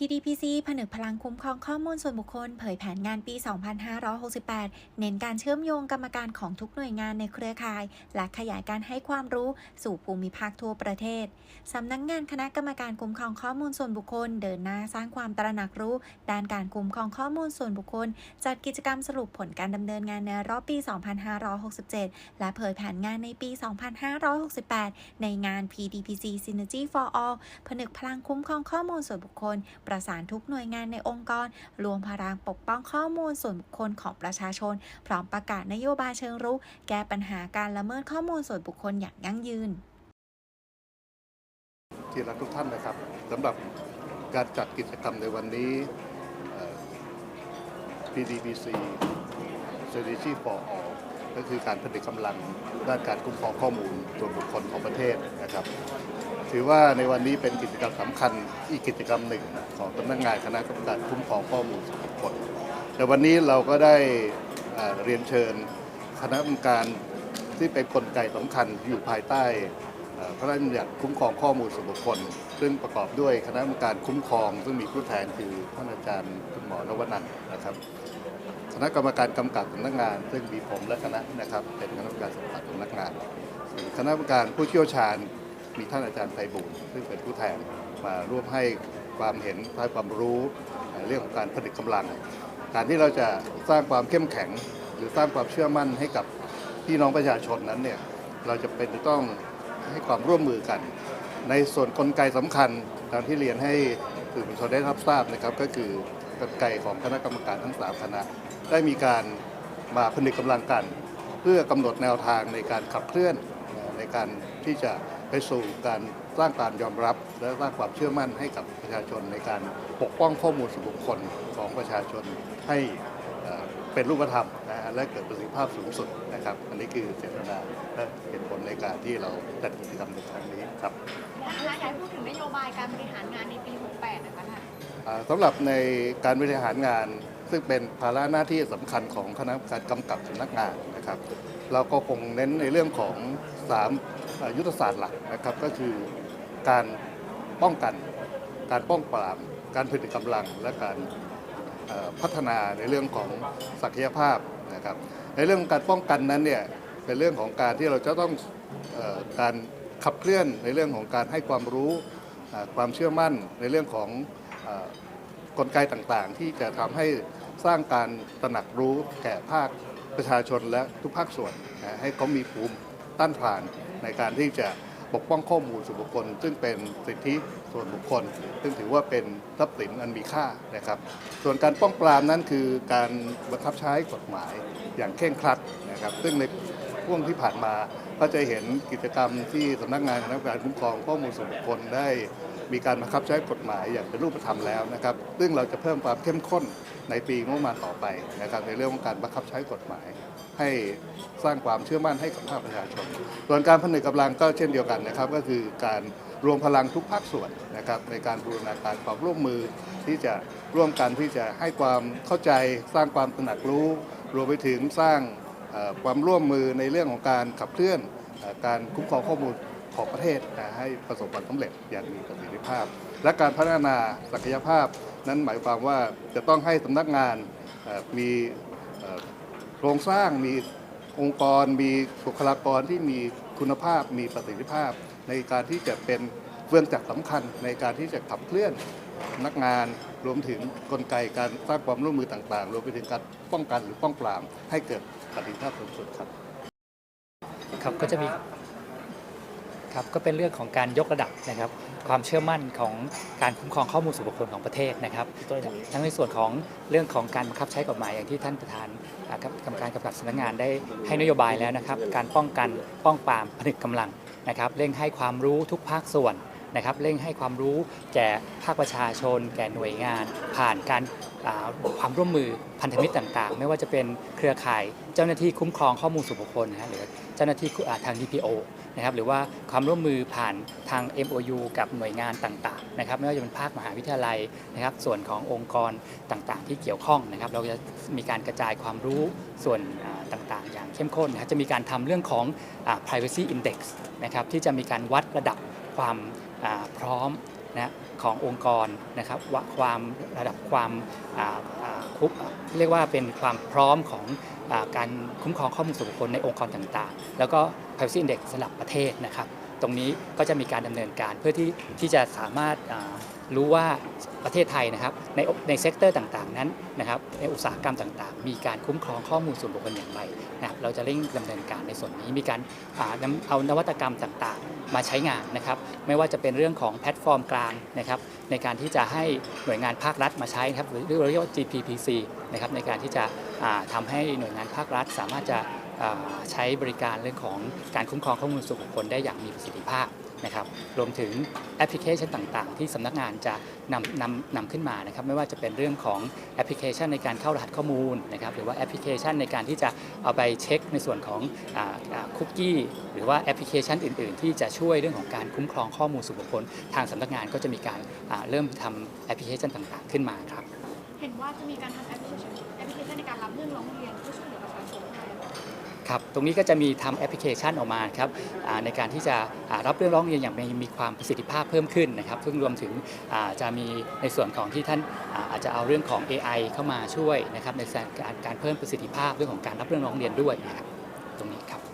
PDPC ผนึกพลังคุ้มครองข้อมูลส่วนบุคคล เผยแผนงานปี 2568 เน้นการเชื่อมโยงกรรมการของทุกหน่วยงานในเครือข่าย และขยายการให้ความรู้สู่ภูมิภาคทั่วประเทศ สำนักงงานคณะกรรมการคุ้มครองข้อมูลส่วนบุคคล เดินหน้าสร้างความตระหนักรู้ ด้านการคุ้มครองข้อมูลส่วนบุคคล จัดกิจกรรมสรุปผลการดำเนินงานในรอบปี 2567 และเผยแผนงานในปี 2568 ในงาน PDPC Synergy for All ผนึกพลังคุ้มครองข้อมูลส่วนบุคคลประสานทุกหน่วยงานในองค์กร รวมพลังปกป้องข้อมูลส่วนบุคคลของประชาชน พร้อมประกาศนโยบายเชิงรุก แก้ปัญหาการละเมิดข้อมูลส่วนบุคคลอย่างยั่งยืน ที่รักทุกท่านนะครับสำหรับการจัดกิจกรรมในวันนี้ PDBC Strategy for All ก็คือการผลิตกำลังด้านการคุ้มครองข้อมูลส่วนบุคคลของประเทศนะครับ ถือว่าในวันนี้เป็นกิจกรรมสำคัญอีกกิจกรรมหนึ่งของสำนักงานคณะกรรมการคุ้มครองข้อมูลส่วนบุคคลแต่วันนี้เราก็ได้เรียนเชิญคณะกรรมการที่เป็นกลไกสำคัญอยู่ภายใต้พระราชบัญญัติคุ้มครองข้อมูลส่วนบุคคล ซึ่งประกอบด้วยคณะกรรมการคุ้มครอง ซึ่งมีผู้แทนคือท่านอาจารย์คุณหมอนวนันท์นะครับ คณะกรรมการกำกับสำนักงาน ซึ่งมีผมและคณะนะครับเป็นคณะกรรมการสัมผัสสำนักงานส่วนคณะกรรมการผู้เชี่ยวชาญ มีท่านอาจารย์ไพบูลซึ่งเป็นผู้แทนมาร่วมให้ความเห็นให้ความรู้เรื่องของการผลิตกำลัง การที่เราจะสร้างความเข้มแข็ง หรือสร้างความเชื่อมั่นให้กับพี่น้องประชาชนนั้นเนี่ยเราจะเป็นต้องให้ความร่วมมือกัน ในส่วนกลไกสำคัญตามที่เรียนให้สื่อมวลชนได้รับทราบนะครับก็คือกลไกของคณะกรรมการทั้งสามคณะได้มีการมาผนึกกำลังกัน เพื่อกำหนดแนวทางในการขับเคลื่อนในการที่จะ ไปสู่การสร้างการยอมรับ และสร้างความเชื่อมั่นให้กับประชาชนในการปกป้องข้อมูลส่วนบุคคลของประชาชนให้เอ่อเป็นรูปธรรมนะฮะและเกิดประสิทธิภาพสูงสุดนะครับ อันนี้คือเจตนาและเหตุผลในการที่เราจัดกิจกรรมในครั้งนี้ครับนะคะอยากให้พูดถึงนโยบายการบริหารงานในปี 68 นะคะท่านอ่าสำหรับในการบริหารงานซึ่งเป็นภาระหน้าที่สำคัญของคณะกรรมการกำกับสำนักงานนะครับ เราก็คงเน้นในเรื่องของสามอ่า ยุทธศาสตร์หลักนะครับก็คือการป้องกัน การป้องปราม การผลิตกำลังและการพัฒนาในเรื่องของศักยภาพนะครับในเรื่องของการป้องกันนั้นเนี่ยเป็นเรื่องของการที่เราจะต้องอการขับเคลื่อนในเรื่องของการให้ความรู้ความเชื่อมั่นในเรื่องของอกลไกต่างๆ ที่จะทำให้สร้างการตระหนักรู้แก่ภาคประชาชนและทุกภาคส่วนให้เขามีภูมิต้านทาน ในการที่จะปกป้องข้อมูลส่วนบุคคล ซึ่งเป็นสิทธิส่วนบุคคล ซึ่งถือว่าเป็นทรัพย์สินอันมีค่านะครับ ส่วนการป้องปรามนั้นคือการบังคับใช้กฎหมายอย่างเคร่งครัดนะครับ ซึ่งในช่วงที่ผ่านมาก็จะเห็นกิจกรรมที่สำนักงานคณะกรรมการคุ้มครองข้อมูลส่วนบุคคลได้ มีการบังคับใช้กฎหมายอย่างเป็นรูปธรรมแล้วนะครับ ซึ่งเราจะเพิ่มความเข้มข้นในปีงบประมาณต่อไปนะครับในเรื่องของการบังคับใช้กฎหมาย ให้สร้างความเชื่อมั่นให้กับภาคประชาชน ส่วนการผนึกกำลังก็เช่นเดียวกันนะครับ ก็คือการรวมพลังทุกภาคส่วนนะครับในการบูรณาการความร่วมมือที่จะร่วมกันที่จะให้ความเข้าใจสร้างความตระหนักรู้ รวมไปถึงสร้างความร่วมมือในเรื่องของการขับเคลื่อนการคุ้มครองข้อมูล ของประเทศให้ประสบความสำเร็จอย่างมีประสิทธิภาพ และการพัฒนาศักยภาพ นั้นหมายความว่าจะต้องให้สำนักงานมีโครงสร้างมีองค์กร มีบุคลากรที่มีคุณภาพมีประสิทธิภาพ ในการที่จะเป็นเฟื่องจักรสำคัญในการที่จะขับเคลื่อนนักงานรวมถึงกลไกการสร้างความร่วมมือต่างๆ รวมไปถึงการป้องกันหรือป้องปรามให้เกิดประสิทธิภาพสูงสุดครับ ครับก็จะมี ครับก็เป็นเรื่องของการยกระดับนะครับความเชื่อมั่นของการคุ้มครองข้อมูลส่วนบุคคลของประเทศนะครับทั้งในส่วนของเรื่องของการบังคับใช้กฎหมายอย่างที่ท่านประธานอ่าครับกรรมการกำกับสำนักงานได้ให้นโยบายแล้วนะครับการป้องกันป้องปรามผนึกกำลังนะครับเร่งให้ความรู้ทุกภาคส่วนนะครับเร่งให้ความรู้แก่ภาคประชาชน แก่หน่วยงาน ผ่านการอ่า ความร่วมมือพันธมิตรต่างๆ ไม่ว่าจะเป็นเครือข่ายเจ้าหน้าที่คุ้มครองข้อมูลส่วนบุคคลนะฮะหรือเจ้าหน้าที่ทาง DPO นะครับหรือว่าความร่วมมือผ่านทาง MOU กับหน่วยงานต่างๆนะครับไม่ว่าจะเป็นภาคมหาวิทยาลัยนะครับส่วนขององค์กรต่างๆ ที่เกี่ยวข้องนะครับเราจะมีการกระจายความรู้ส่วนต่างๆ อย่างเข้มข้นนะครับจะมีการทำเรื่องของ privacy index นะครับที่จะมีการวัดระดับความพร้อม นะขององค์กรนะครับว่าความระดับความคุกเรียกว่าเป็นความพร้อมของอการคุ้มครองข้อมูลส่วนบุคคลในองค์กรต่างๆ แล้วก็ privacy index สำหรับประเทศนะครับ ตรงนี้ก็จะมีการดำเนินการเพื่อที่ที่จะสามารถรู้ว่าประเทศไทยนะครับในในเซกเตอร์ต่างๆนั้นนะครับในอุตสาหกรรมต่างๆ มีการคุ้มครองข้อมูลส่วนบุคคลอย่างไรนะครับเราจะเร่งดำเนินการในส่วนนี้มีการเอานวัตกรรมต่างๆ มาใช้งานนะครับไม่ว่าจะเป็นเรื่องของแพลตฟอร์มกลางนะครับในการที่จะให้หน่วยงานภาครัฐมาใช้นะครับหรือเรียกว่า GPPC นะครับในการที่จะทำาให้หน่วยงานภาครัฐสามารถจะ ใช้บริการเรื่องของการคุ้มครองข้อมูลส่วนบุคคลได้อย่างมีประสิทธิภาพนะครับรวมถึงแอปพลิเคชันต่างๆ ที่สำนักงานจะนำนำนำขึ้นมานะครับไม่ว่าจะเป็นเรื่องของแอปพลิเคชันในการเข้ารหัสข้อมูลนะครับหรือว่าแอปพลิเคชันในการที่จะเอาไปเช็คในส่วนของคุกกี้หรือว่าแอปพลิเคชันอื่น ๆ ที่จะช่วยเรื่องของการคุ้มครองข้อมูลส่วนบุคคล ทางสำนักงานก็จะมีการาเริ่มทำแอปพลิเคชันต่างๆ ขึ้นมาครับเห็นว่าจะมีการทำแอปพลิเคชันแอปพลิเคชันในการรับเรื่องร้องเรียนเพื่อช่วยเหลือประชาชนด้วย ครับตรงนี้ก็จะมีทำแอปพลิเคชันออกมาครับในการที่จะรับเรื่องร้องเรียนอย่างมีมีความประสิทธิภาพเพิ่มขึ้นนะครับซึ่งรวมถึงจะมีในส่วนของที่ท่านอาจจะเอาเรื่องของ AI เข้ามาช่วยนะครับในการเพิ่มประสิทธิภาพเรื่องของการรับเรื่องร้องเรียนด้วยนะครับตรงนี้ครับ